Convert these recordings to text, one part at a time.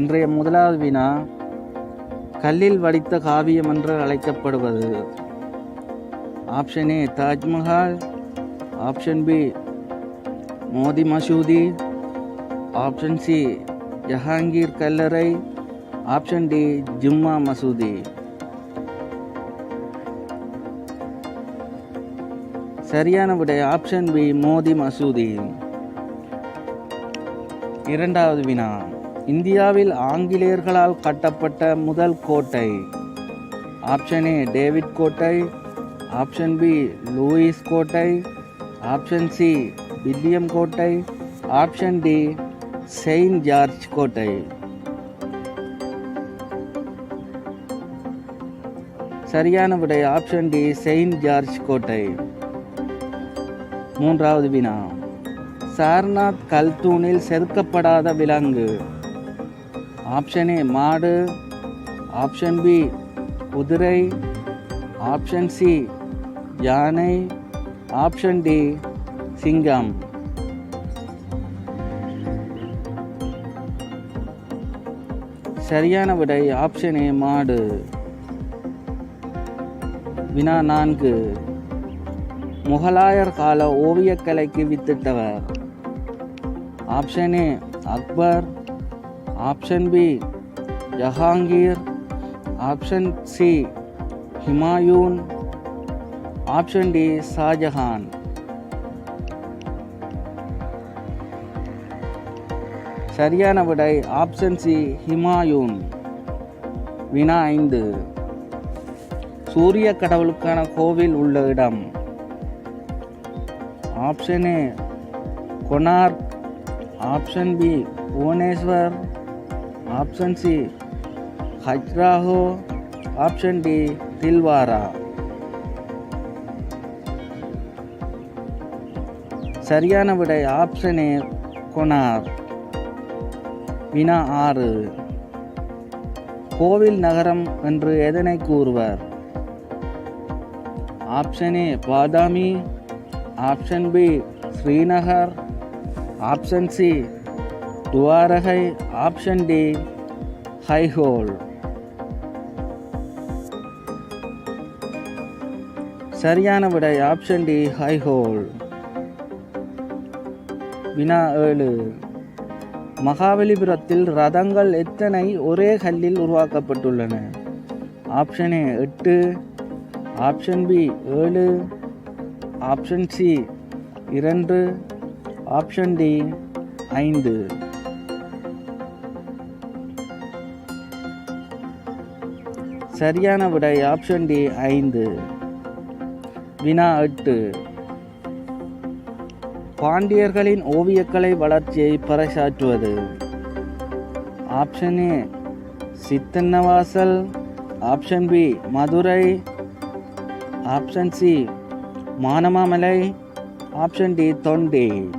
இன்றைய முதலாவது வினா கல்லில் வடித்த காவியம் என்று அழைக்கப்படுவது. Option A Taj Mahal option B Moti மசூதி ஆப்ஷன் சி ஜஹாங்கீர் கல்லறை ஆப்ஷன் டி ஜும்மா மசூதி சரியான விடை ஆப்ஷன் பி மோதி மசூதி இரண்டாவது வினா இந்தியாவில் ஆங்கிலேயர்களால் கட்டப்பட்ட முதல் கோட்டை. ஆப்ஷன் ஏ டேவிட் கோட்டை. ஆப்ஷன் பி லூயிஸ் கோட்டை. ஆப்ஷன் சி வில்லியம் கோட்டை. ஆப்ஷன் டி செயின்ட் ஜார்ஜ் கோட்டை. சரியான விடை ஆப்ஷன் டி செயின்ட் ஜார்ஜ் கோட்டை. மூன்றாவது வினா. சார்நாத் கல்தூனில் செதுக்கப்படாத விலங்கு. ஆப்ஷன் ஏ மாடு. ஆப்ஷன் பி குதிரை. ஆப்ஷன் சி யானை. ஆப்ஷன் டி சிங்கம். சரியான விடை ஆப்ஷன் ஏ மாடு. வினா நான்கு. முகலாயர் கால ஓவியக்கலைக்கு வித்திட்டவர். Option A Akbar. Option B Jahangir. Option C Humayun. Option D Shah Jahan. சரியான விடை ஆப்ஷன் சி ஹிமாயூன். வினா ஐந்து. சூரிய கடவுளுக்கான கோவில் உள்ள இடம். Option A Konark. Option B Bhubaneswar. Option C Khajuraho option D Dilwara சரியான விடை ஆப்ஷன் ஏ கொனார் வினா ஆறு. கோவில் நகரம் என்று எதனை கூறுவர்? Option A Badami option B Srinagar option C Dwarka option D Aihole சரியான விடை ஆப்ஷன் டி ஹைஹோல் வினா ஏழு மகாபலிபுரத்தில் ரதங்கள் எத்தனை ஒரே கல்லில் உருவாக்கப்பட்டுள்ளன ஆப்ஷன் ஏ எட்டு ஆப்ஷன் பி ஏழு ஆப்ஷன் சி இரண்டு. ஆப்ஷன் டி ஐந்து சரியான விடை ஆப்ஷன் டி ஐந்து. வினா எட்டு. பாண்டியர்களின் ஓவியக்கலை வளர்ச்சியை பறைசாற்றுவது. Option A Sittanavasal option B Madurai. Option C Manamamalai. Option D Thondi.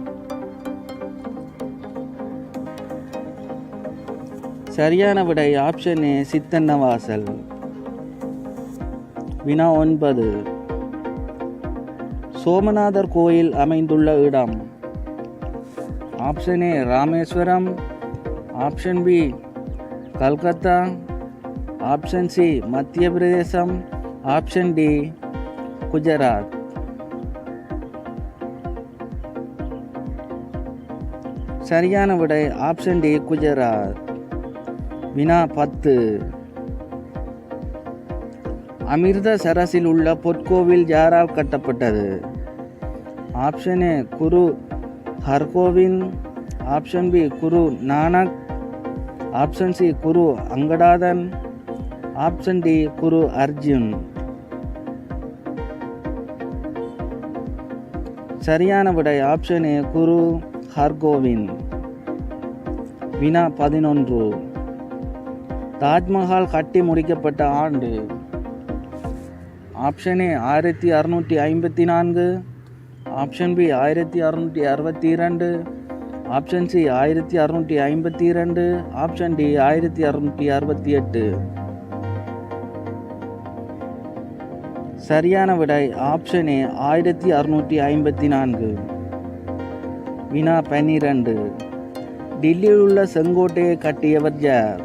சரியான விடை ஆப்ஷன் ஏ சித்தன்னவாசல் வினா ஒன்பது. சோமநாதர் கோயில் அமைந்துள்ள இடம். Option A Rameswaram. Option B Calcutta. Option C Madhya Pradesh. Option D Gujarat. சரியான விடை ஆப்ஷன் டி குஜராத். வினா பத்து. அமிர்த சரஸில் உள்ள பொற்கோவில் யாரால் கட்டப்பட்டது? Option A Guru Hargobind. Option B Guru Nanak. Option C Guru Angad. Option D Guru Arjun. சரியான விடை ஆப்ஷன் ஏ குரு ஹர்கோவிந்த். வினா பதினொன்று. தாஜ்மஹால் கட்டி முடிக்கப்பட்ட ஆண்டு ஆப்ஷன் ஏ ஆயிரத்தி அறநூற்றி ஐம்பத்தி நான்கு. ஆப்ஷன் பி ஆயிரத்தி அறநூற்றி அறுபத்தி இரண்டு. ஆப்ஷன் சி ஆயிரத்தி அறநூற்றி ஐம்பத்தி இரண்டு. ஆப்ஷன் டி ஆயிரத்தி அறநூற்றி அறுபத்தி எட்டு. சரியான விடை ஆப்ஷன் ஏ ஆயிரத்தி அறுநூற்றி ஐம்பத்தி நான்கு. வினா பன்னிரண்டு. டில்லியில் உள்ள செங்கோட்டையை கட்டியவர் யார்?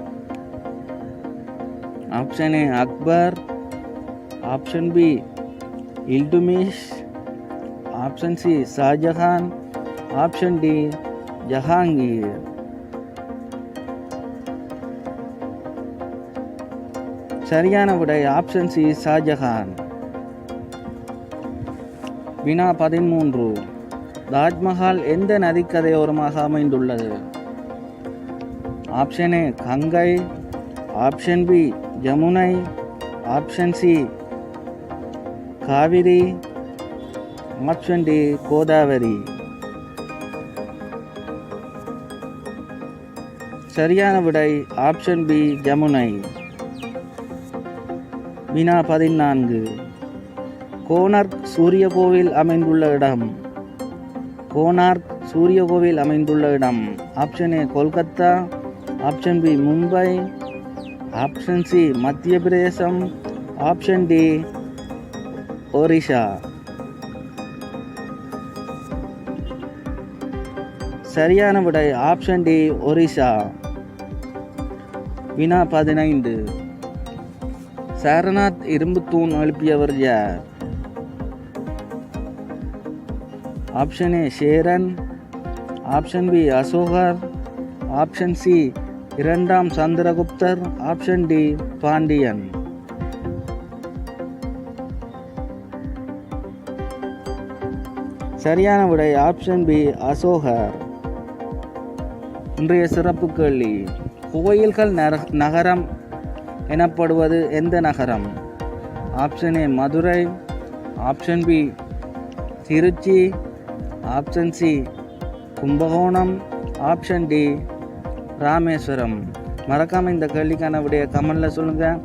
Option A Akbar. Option B இல்டுமிஷ் option C Shah Jahan option D Jahangir சரியான விடை ஆப்ஷன் சி ஷாஜஹான் வினா பதிமூன்று தாஜ்மஹால் எந்த நதிக்கதையோரமாக அமைந்துள்ளது? Option A Ganga. Option B Jamuna option C Kaveri option D Godavari. சரியான விடை ஆப்ஷன் பி ஜமுனை வினா பதினான்கு. கோனார்க் சூரிய கோவில் அமைந்துள்ள இடம். கோனார்க் சூரிய கோவில் அமைந்துள்ள இடம். Option A Kolkata. Option B Mumbai. Option C Madhya Pradesh option D Orissa. சரியான விடை ஆப்ஷன் டி ஒரிஷா. வினா பதினைந்து. சாரநாத் இரும்பு தூண் எழுப்பியவர் யார்? Option A Cheran option B அசோகர். ஆப்ஷன் சி இரண்டாம் சந்திரகுப்தர். Option D Pandian. சரியான விடை ஆப்ஷன் பி அசோகர் இன்றைய சிறப்பு கேள்வி கோயில்கள் நர- நகரம் எனப்படுவது எந்த நகரம்? Option A Madurai. Option B Trichy. Option C Kumbakonam. Option D Rameswaram. மறக்காமல் இந்த கேள்விக்கான விடைய கமெண்டில் சொல்லுங்கள்